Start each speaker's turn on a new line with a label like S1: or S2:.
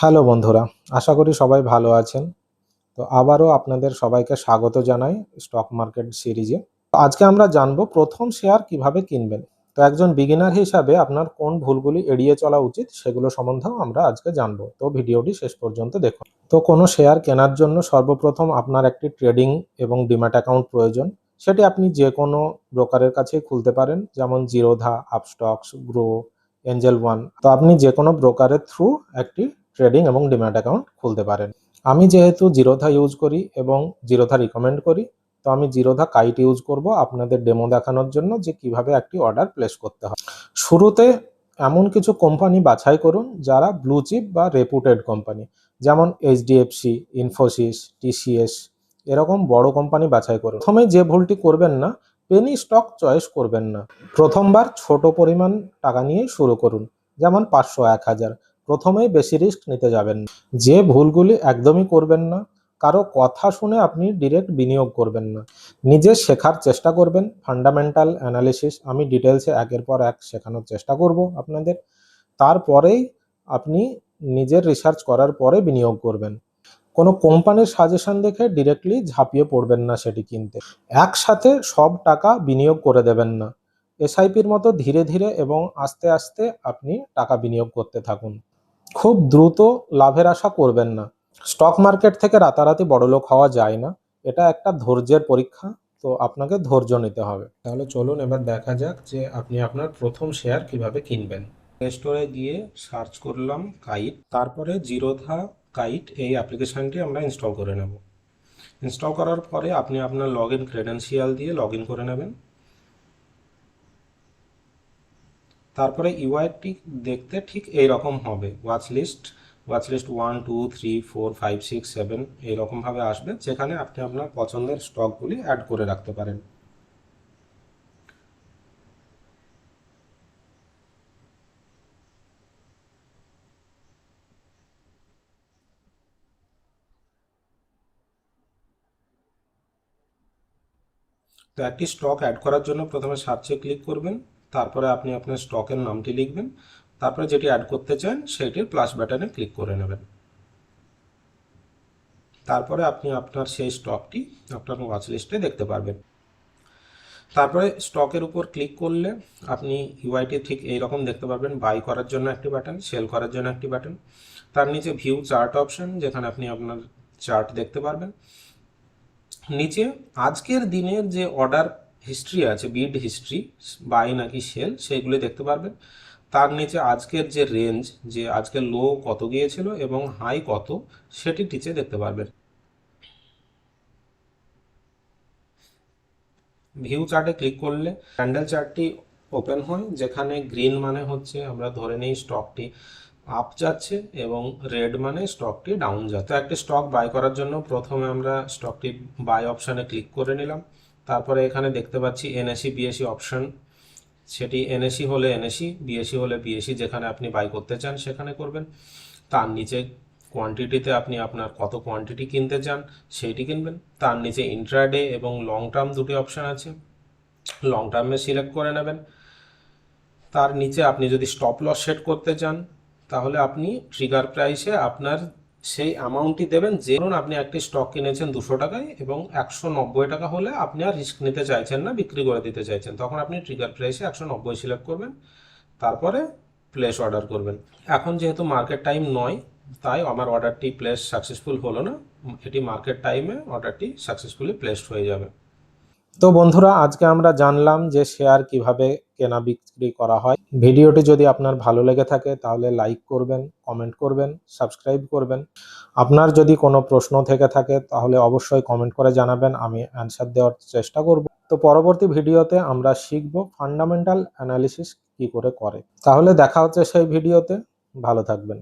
S1: Hello বন্ধুরা, আশা করি সবাই ভালো আছেন। তো আবারও আপনাদের সবাইকে স্বাগত জানাই স্টক মার্কেট সিরিজে। তো আজকে আমরা জানব প্রথম শেয়ার কীভাবে কিনবেন। তো একজন বিগিনার হিসাবে আপনার কোন ভুলগুলি এড়িয়ে চলা উচিত সেগুলো সম্বন্ধেও আমরা আজকে জানব। তো ভিডিওটি শেষ পর্যন্ত দেখুন। তো কোনো শেয়ার কেনার জন্য সর্বপ্রথম আপনার একটি ট্রেডিং এবং ডিম্যাট অ্যাকাউন্ট প্রয়োজন। সেটি আপনি যে কোনো ব্রোকারের কাছেই খুলতে পারেন, যেমন Zerodha Upstox Groww Angel One তো আপনি যে কোনো ব্রোকারের থ্রু একটি ট্রেডিং এবং ডিম্যাট অ্যাকাউন্ট খুলতে পারেন। আমি যেহেতু জিরোধা ইউজ করি এবং জিরোধা রিকমেন্ড করি, তো আমি জিরোধা কাইট ইউজ করব আপনাদের ডেমো দেখানোর জন্য যে কীভাবে একটি অর্ডার প্লেস করতে হয়। শুরুতে এমন কিছু কোম্পানি বাছাই করুন যারা ব্লু চিপ বা রেপুটেড কোম্পানি যেমন এইচডিএফসি ইনফোসিস টিসিএস এরকম বড় কোম্পানি বাছাই করুন। প্রথমে যে ভুলটি করবেন না পেনি স্টক চয়েস করবেন না। প্রথমবার ছোট পরিমাণ টাকা নিয়ে শুরু করুন, যেমন পাঁচশো এক হাজার। প্রথমেই বেশি রিস্ক নিতে যাবেন। যে ভুলগুলি একদমই করবেন না, কারও কথা শুনে আপনি ডিরেক্ট বিনিয়োগ করবেন না। নিজে শেখার চেষ্টা করবেন ফান্ডামেন্টাল অ্যানালিসিস আমি ডিটেলসে একের পর এক শেখানোর চেষ্টা করব আপনাদের। তারপরেই আপনি নিজের রিসার্চ করার পরে বিনিয়োগ করবেন। কোনো কোম্পানির সাজেশন দেখে ডিরেক্টলি ঝাঁপিয়ে পড়বেন না সেটি কিনতে। একসাথে সব টাকা বিনিয়োগ করে দেবেন না। এসআইপির মতো ধীরে ধীরে এবং আস্তে আস্তে আপনি টাকা বিনিয়োগ করতে থাকুন। খুব দ্রুত লাভের আশা করবেন না। স্টক মার্কেট থেকে রাতারাতি বড়লোক হওয়া যায় না। এটা একটা ধৈর্যের পরীক্ষা, তো আপনাকে ধৈর্য নিতে হবে। তাহলে চলুন এবার দেখা যাক যে আপনি আপনার প্রথম শেয়ার কীভাবে কিনবেন। প্লে স্টোরে গিয়ে সার্চ করলাম কাইট, তারপরে জিরোধা কাইট, এই অ্যাপ্লিকেশনটি আমরা ইনস্টল করে নেব। ইনস্টল করার পরে আপনি আপনার লগ ইন ক্রেডেন্সিয়াল দিয়ে লগ ইন করে নেবেন। তারপরে ইউআইটি দেখতে ঠিক এই রকম হবে watch list watch list one two three four five six seven এইরকমভাবে আসবে, যেখানে আপনি আপনার পছন্দের স্টকগুলি অ্যাড করে রাখতে পারেন। তো একটি স্টক অ্যাড করার জন্য প্রথমে সার্চে ক্লিক করবেন। তারপরে আপনি আপনার স্টকের নামটি লিখবেন, তারপরে যেটি অ্যাড করতে চান সেটির প্লাস বাটনে ক্লিক করে নেবেন। তারপরে আপনি আপনার সেই স্টকটি আপনার ওয়াচ লিস্টে দেখতে পারবেন। তারপরে স্টকের উপর ক্লিক করলে আপনি ইউআইটি ঠিক এই রকম দেখতে পারবেন বাই করার জন্য একটি বাটন সেল করার জন্য একটি বাটন তার নিচে ভিউ চার্ট অপশন যেখানে আপনি আপনার চার্ট দেখতে পারবেন। নিচে আজকের দিনের যে অর্ডার হিস্ট্রি আছে বিড হিস্ট্রি বাই নাকি সেল সেইগুলি দেখতে পারবেন। তার নিচে আজকের যে রেঞ্জ যে আজকের লো কত গিয়েছিল এবং হাই কত, সেটি নিচে দেখতে পারবেন। ভিউ চার্টে ক্লিক করলে ক্যান্ডেল চার্টটি ওপেন হয়, যেখানে গ্রিন মানে হচ্ছে আমরা ধরে নিই স্টকটি আপ যাচ্ছে এবং রেড মানে স্টকটি ডাউন যাচ্ছে। একটি স্টক বাই করার জন্য প্রথমে আমরা স্টকটি বাই অপশানে ক্লিক করে নিলাম। তারপরে এখানে দেখতে পাচ্ছি এনএসি বিএসি অপশন সেটি এনএসি হলে এনএসি বিএসি হলে বিএসি যেখানে আপনি বাই করতে চান সেখানে করবেন। তার নিচে কোয়ান্টিটিতে আপনি আপনার কত কোয়ান্টিটি কিনতে চান সেইটি কিনবেন। তার নিচে ইন্ট্রাডে এবং লং টার্ম দুটি অপশান আছে। লং টার্মে সিলেক্ট করে নেবেন। তার নিচে আপনি যদি স্টপ লস সেট করতে চান, তাহলে আপনি ট্রিগার প্রাইসে আপনার সেই অ্যামাউন্টটি দেবেন। যে ধরুন আপনি একটি স্টক কিনেছেন দুশো টাকায় এবং একশো নব্বই টাকা হলে আপনি আর রিস্ক নিতে চাইছেন না, বিক্রি করে দিতে চাইছেন। তখন আপনি ট্রিগার প্রাইসে একশো নব্বই সিলেক্ট করবেন, তারপরে প্লেস অর্ডার করবেন। এখন যেহেতু মার্কেট টাইম নয়, তাই আমার অর্ডারটি প্লেস সাকসেসফুল হলো না। এটি মার্কেট টাইমে অর্ডারটি সাকসেসফুলি প্লেসড হয়ে যাবে। তো বন্ধুরা, আজকে আমরা জানলাম যে শেয়ার কীভাবে কেনা বিক্রি করা হয়। ভিডিওটি যদি আপনার ভালো লেগে থাকে, তাহলে লাইক করবেন, কমেন্ট করবেন, সাবস্ক্রাইব করবেন। আপনার যদি কোনো প্রশ্ন থেকে থাকে, তাহলে অবশ্যই কমেন্ট করে জানাবেন, আমি অ্যান্সার দেওয়ার চেষ্টা করব। তো পরবর্তী ভিডিওতে আমরা শিখব ফান্ডামেন্টাল অ্যানালিসিস কি করে করে। তাহলে দেখা হচ্ছে সেই ভিডিওতে। ভালো থাকবেন।